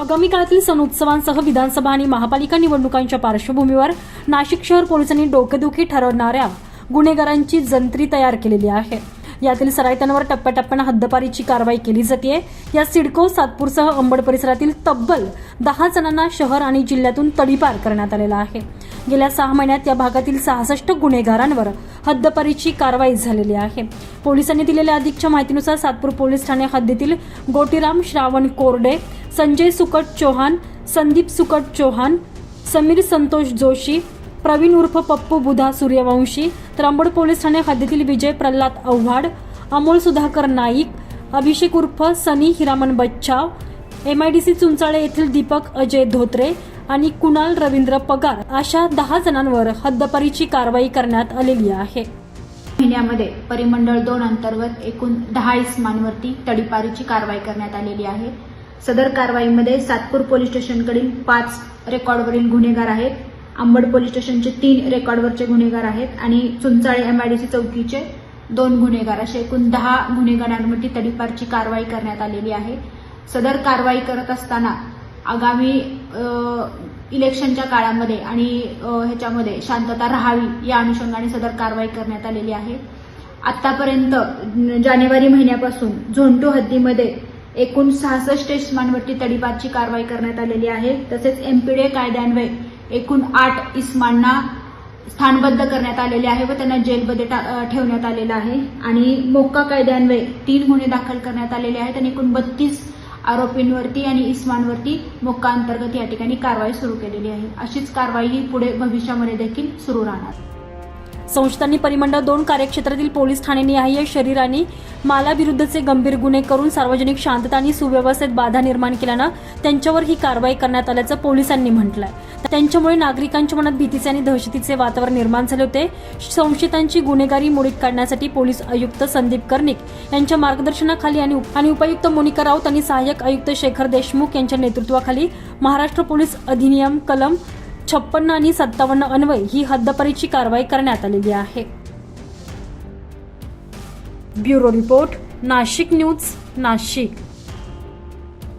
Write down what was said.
आगामी काळातील सण उत्सवांसह विधानसभा आणि महापालिका निवडणुकांच्या पार्श्वभूमीवर नाशिक शहर पोलिसांनी डोकेदुखी ठरवणाऱ्या गुन्हेगारांची जंत्री तयार केलेली आहे. यातील सरायतांवर टप्प्याटप्प्यानं हद्दपारीची कारवाई केली जाते या सिडको सातपूरसह अंबड परिसरातील तब्बल दहा जणांना शहर आणि जिल्ह्यातून तडीपार करण्यात आलेला आहे. गेल्या सहा महिन्यात या भागातील सहासष्ट गुन्हेगारांवर हद्दपरीची कारवाई झालेली आहे. पोलिसांनी दिलेल्या अधिकच्या माहितीनुसार सातपूर पोलीस ठाणे हद्दीतील गोटीराम श्रावण कोरडे संजय सुकट चौहान संदीप सुकट चौहान समीर संतोष जोशी प्रवीण उर्फ पप्पू बुधा सूर्यवंशी त्रांबड पोलीस ठाणे हद्दीतील विजय प्रल्हाद आव्हाड अमोल सुधाकर नाईक अभिषेक उर्फ Sunny Hiraman Bachhav M I D C Chunchale येथील दीपक अजय धोत्रे आणि कुणाल रवींद्र पगार अशा दहा जणांवर हद्दपारीची कारवाई करण्यात आलेली आहे. महिन्यामध्ये परिमंडळ दोन अंतर्गत एकूण दहा इसमांवरती तडीपारीची कारवाई करण्यात आलेली आहे. सदर कारवाईमध्ये सातपूर पोलीस स्टेशनकडील पाच रेकॉर्डवरील गुन्हेगार आहेत. अंबड पोलीस स्टेशनचे तीन रेकॉर्डवरचे गुन्हेगार आहेत आणि चुंचाळे एमआयडीसी चौकीचे दोन गुन्हेगार. असे एकूण दहा गुन्हेगारांवरती तडीपारची कारवाई करण्यात आलेली आहे. सदर कारवाई करत असताना आगामी इलेक्शनच्या काळामध्ये आणि ह्याच्यामध्ये शांतता राहावी या अनुषंगाने सदर कारवाई करण्यात आलेली आहे. आतापर्यंत जानेवारी महिन्यापासून झोंटू हद्दीमध्ये एकूण सहासष्ट इस्मांवरती तडीपारची कारवाई करण्यात आलेली आहे. तसेच एमपीडे कायद्यान्वये एकूण आठ इस्मांना स्थानबद्ध करण्यात आलेले आहे व त्यांना जेलमध्ये टा- ठेवण्यात आलेलं आहे. आणि मोक्का कायद्यान्वये तीन गुन्हे दाखल करण्यात आलेले आहेत आणि एकूण बत्तीस आरोपींवरती आणि इस्मांवरती मोक्का अंतर्गत या ठिकाणी कारवाई सुरू केलेली आहे. अशीच कारवाई ही पुढे भविष्यामध्ये देखील सुरू राहणार. संस्थांनी परिमंडळ दोन कार्यक्षेत्रातील पोलीस ठाणेनिहाय शरीर शरीराने मालाविरुद्धचे गंभीर गुन्हे करून सार्वजनिक शांतता आणि सुव्यवस्थेत बाधा निर्माण केल्यानं त्यांच्यावर ही कारवाई करण्यात आल्याचं पोलिसांनी म्हटलंय. त्यांच्यामुळे नागरिकांच्या मनात भीतीचे आणि दहशतीचे वातावरण निर्माण झाले होते. संशयितांची गुन्हेगारी मोडीत काढण्यासाठी पोलीस आयुक्त संदीप कर्णिक यांच्या मार्गदर्शनाखाली आणि आणि उपायुक्त मोनिका राऊत आणि सहाय्यक आयुक्त शेखर देशमुख यांच्या नेतृत्वाखाली महाराष्ट्र पोलीस अधिनियम कलम छप्पन्न आणि सत्तावन्न अन्वय ही हद्दपरीची कारवाई करण्यात आलेली आहे. Bureau report Nashik news Nashik.